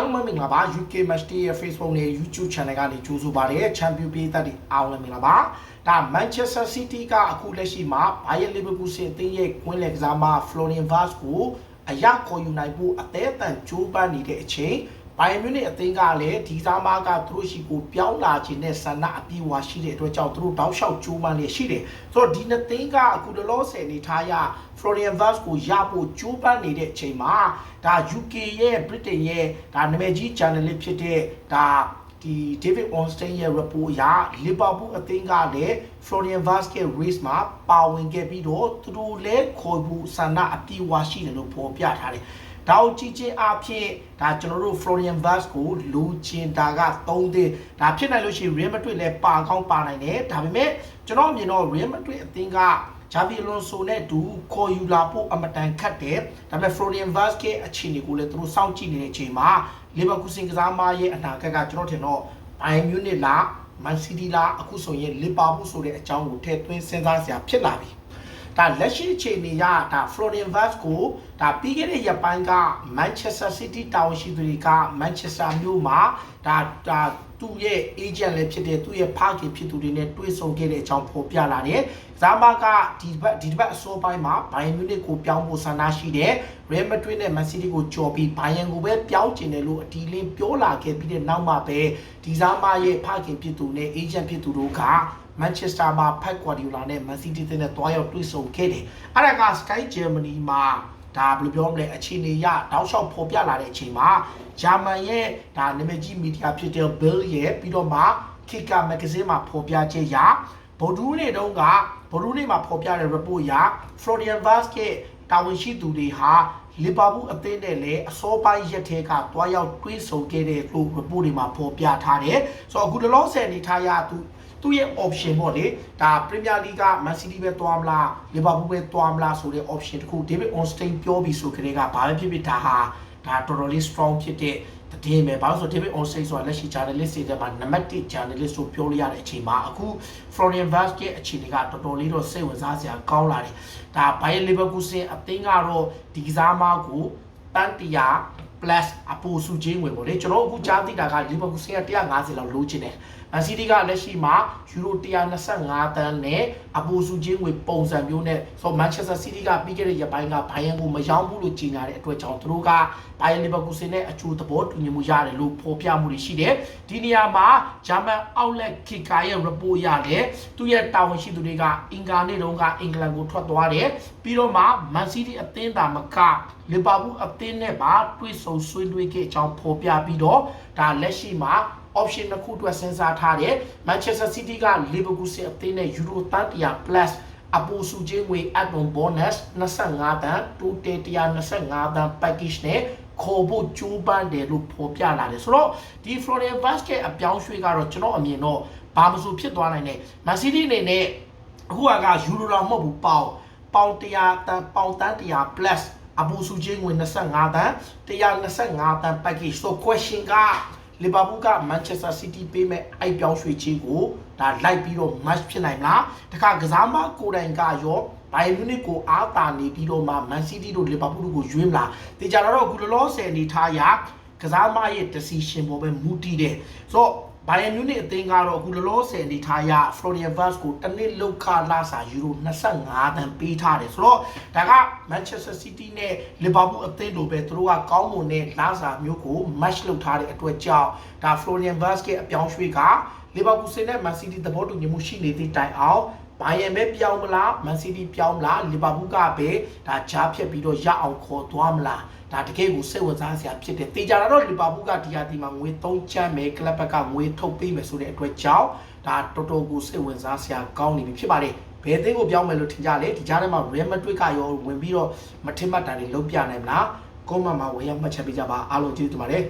အားလုံးပဲမင်္ဂလာပါ UK Match Day ရဲ့ Facebook နဲ့ YouTube Channel ကနေကြိုဆိုပါရစေ Champion ပေးသက်တွေအားလုံးမင်္ဂလာပါဒါ Manchester City ကအခုလက်ရှိမှာ Bayer Leverkusen အသင်းရဲ့ကွင်းလယ်ကစားမ Florian Wirtz ကိုအရခေါ်ယူနိုင်ဖို့အသေးအတန်ကြိုးပမ်းနေတဲ့အချိန် ဘိုင်မြူနစ်အသင်းကလည်းဒီစားမားကသူတို့ရှိကိုပြောင်းလာခြင်းနဲ့ဆန္ဒအပြည့်အဝရှိတဲ့အတွက်ကြောင့်သူတို့တောက်လျှောက်ကြိုးပမ်းနေရှိတယ်ဆိုတော့ဒီနှစ်သင်းကအခုတလောဆယ်နေထားရ Florian Wirtz ကိုရဖို့ကြိုးပမ်းနေတဲ့အချိန်မှာဒါ UK ရဲ့ Britain ရဲ့ဒါနာမည်ကြီး journalist ဖြစ်တဲ့ဒါဒီ David Ornstein ရဲ့ report အရ Liverpool အသင်းကလည်း Florian Wirtz ရဲ့ race မှာပါဝင်ခဲ့ပြီးတော့သူတို့လည်းခေါ်ဖို့ဆန္ဒအပြည့်အဝရှိတယ်လို့ဖော်ပြထားတယ်။ ဒါကိုကြည့်ချင်းအဖြစ်ဒါကျွန်တော်တို့ Florian Wirtz ကိုလူချင်းတာက3သင်းဒါဖြစ်နိုင်လို့ရှိရင် Real Madrid လည်းပါကောင်းပါနိုင်တယ်။ဒါပေမဲ့ကျွန်တော်မြင်တော့ Real Madrid အသင်းကဂျာဗီအလွန်ဆိုနဲ့တူခေါ်ယူလာဖို့အမတန်ခတ်တယ်ဒါပေမဲ့ Florian Wirtz ရဲ့အခြေအနေကိုလည်းသူတို့စောင့်ကြည့်နေတဲ့အချိန်မှာ Leverkusen ကစားမရဲ့အနာဂတ်ကကျွန်တော်ထင်တော့ Bayern Munich လား Man City လားအခုဆိုရင် Liverpool ဆိုတဲ့အကြောင်းကိုထည့်သွင်းစဉ်းစားစရာဖြစ်လာပြီ ဒါလက်ရှိအခြေအနေရဒါ Florian Wirtz ကိုဒါပြီးခဲ့တဲ့ရက်ပိုင်းက Manchester City တာဝန်ရှိသူတွေက Manchester မြို့မှာဒါဒါ သူ့ရဲ့ agent လည်းဖြစ်တဲ့သူ့ရဲ့ဖခင်ဖြစ်သူတွေနဲ့တွေ့ဆုံခဲ့တဲ့အကြောင်းဖော်ပြလာတယ်။ဇာမာကဒီဘက်ဒီဘက်အစောပိုင်းမှာ Bayern Munich ကိုပြောင်းဖို့ဆန္ဒရှိတယ်။ Real Madrid နဲ့ Man City ကိုကြော်ပြီး Bayern ကိုပဲပြောင်းကျင်တယ်လို့အတီလင်းပြောလာခဲ့ပြီးတဲ့နောက်မှာပဲဒီဇာမာရဲ့ဖခင်ဖြစ်သူနဲ့ agent ဖြစ်သူတို့က Manchester မှာ Pep Guardiola နဲ့ Man City နဲ့တွားရောက်တွေ့ဆုံခဲ့တယ်။အဲ့ဒါက Sky Germany မှာ ဒါဘယ်လိုပြောမလဲအခြေအနေရတောက်လျှောက်ဖော်ပြလာတဲ့အချိန်မှာဂျာမန်ရဲ့ဒါနာမည်ကြီးမီဒီယာဖြစ်တဲ့ Bill ရဲ့ပြီးတော့မှ Kicker magazine မှာဖော်ပြချက်ရဗိုလ်ဒူးနေ့တုန်းကဗိုလ်ဒူးနေ့မှာဖော်ပြတဲ့ report ရ Florian Wirtz ရဲ့တာဝန်ရှိသူတွေဟာလီဗာပူးအသင်းနဲ့လည်းအစောပိုင်းရက်ထဲကတွားရောက်တွေးဆုံခဲ့တဲ့လို့ report တွေမှာဖော်ပြထားတယ်ဆိုတော့အခုလောလောဆယ်အနေထားရသူ သူ့ရဲ့ option ပေါ့လေဒါ Premier League က Man City ပဲသွားမလား Liverpool ပဲသွားမလားဆိုတဲ့ option တခု David Ornstein ပြောပြီးဆိုကြတဲ့ကဘာပဲဖြစ်ဖြစ်ဒါဟာဒါတော်တော်လေး strong ဖြစ်တဲ့တည်မယ်ဘာလို့ဆို David Ornstein ဆိုတာလက်ရှိ journalist တွေထဲမှာနံပါတ်1 journalist ဆိုပြောလို့ရတဲ့အချိန်မှာအခု Florian Wirtz ရဲ့အခြေအနေကတော်တော်လေးတော့စိတ်ဝင်စားစရာကောင်းလာတယ်ဒါ Bayer Leverkusen အသင်းကတော့ဒီကစားမကိုတန်တရာ plus အပူစုချင်းဝင်ပေါ့လေကျွန်တော်အခုကြားသိတာက Liverpool က150လောက်လိုချင်တယ်မန်စီးတီးကလက်ရှိမှာယူရို125တန်းနဲ့အပူစုချင်းဝင်ပုံစံမျိုးနဲ့ဆိုမန်ချက်စတာစီးတီးကပြီးခဲ့တဲ့ရက်ပိုင်းကဘိုင်ယန်ကိုမရောင်းဘူးလို့ကြေညာတဲ့အတွက်ကြောင့်သူတို့ကဘိုင်ယန်လီဗာပူးစင်နဲ့အချိုးသဘောတူညီမှုရတယ်လို့ဖော်ပြမှုတွေရှိတယ်ဒီနေရာမှာဂျာမန်အောက်လက်ကီကာရဲ့ report ရတယ်သူရဲ့တာဝန်ရှိသူတွေကအင်္ဂါနေ့တုန်းကအင်္ဂလန်ကိုထွက်သွားတယ်ပြီးတော့မှမန်စီးတီးအသင်းသာမကလီဗာပူးအသင်းနဲ့ပါတွေ့ဆုံဆွေးနွေးခဲ့အကြောင်းဖော်ပြပြီးတော့ဒါလက်ရှိမှာ option တစ်ခုအတွက်စဉ်းစားထားတယ် Manchester City က Leverkusen အသင်းနဲ့ Euro 30 plus အပူစုချင်းငွေ add-on bonus 25တန်း total 125တန်း package နဲ့ခေါ်ဖို့ကြိုးပမ်းတယ်လို့ဖော်ပြလာတယ်ဆိုတော့ဒီ Florian Wirtz ရဲ့အပြောင်းရွှေ့ကတော့ကျွန်တော်အမြင်တော့ဘာမဆိုဖြစ်သွားနိုင်တယ် Man City အနေနဲ့အခုကယူရိုတော့မဟုတ်ဘူးပေါင်ပေါင်100တန်းပေါင်တန်း100 plus အပူစုချင်းငွေ25တန်း125တန်း package ဆို question ကလီဗာပူးကမန်ချက်စတာစီးတီးပေးမဲ့အိုက်ပြောင်းရွှေ့ခြင်းကိုဒါလိုက်ပြီးတော့ match ဖြစ်နိုင်မလားတခါကစားမကိုယ်တိုင်ကရောဘိုင်မြူနစ်ကိုအားတာနေပြီးတော့မှမန်စီးတီးတို့လီဗာပူးတို့ကိုရွေးမလားတေချာတော့အခုလောလောဆယ်အနေထားရကစားမရဲ့ decision ပေါ်ပဲမူတည်တယ်ဆိုတော့ ဘိုင်ယန်မြူနစ်အသင်းကတော့အခုလောလောဆယ်အနေထားရ Florian Wirtz ကိုတစ်နှစ်လောက်ခလာစာယူရို25တန်ပေးထားတယ်ဆိုတော့ဒါက Manchester City နဲ့ Liverpool အသင်းတို့ပဲသူတို့ကကောင်းမွန်တဲ့လာစာမျိုးကို match လုပ်ထားတဲ့အတွက်ကြောင့်ဒါ Florian Wirtz ရဲ့အပြောင်းရွှေ့က Liverpool နဲ့ Man City သဘောတူညီမှုရှိနေသည့်တိုင်အောင် ဘိုင်ယန်ပဲပြောင်းမလားမန်စီးတီးပြောင်းမလားလီဗာပူးကပဲဒါဂျားဖြတ်ပြီးတော့ရအောင်ခေါ်သွားမလားဒါတကယ်ကိုစိတ်ဝင်စားစရာဖြစ်တယ်တေချာတော့လီဗာပူးကဒီဟာဒီမှာငွေ3ချမ်းမယ်ကလပ်ဘက်ကငွေထုတ်ပေးမယ်ဆိုတဲ့အတွက်ကြောင့်ဒါတော်တော်ကိုစိတ်ဝင်စားစရာကောင်းနေပြီဖြစ်ပါတယ်ဘယ်အသင်းကိုပြောင်းမယ်လို့ထင်ကြလဲဒီကြားထဲမှာ Real Madrid ကရောဝင်ပြီးတော့မထင်မှတ်တာတွေလုံးပြနိုင်မလားကွန်မန့်မှာဝင်ရောက်မှတ်ချက်ပေးကြပါအားလုံးကျေးဇူးတင်ပါတယ်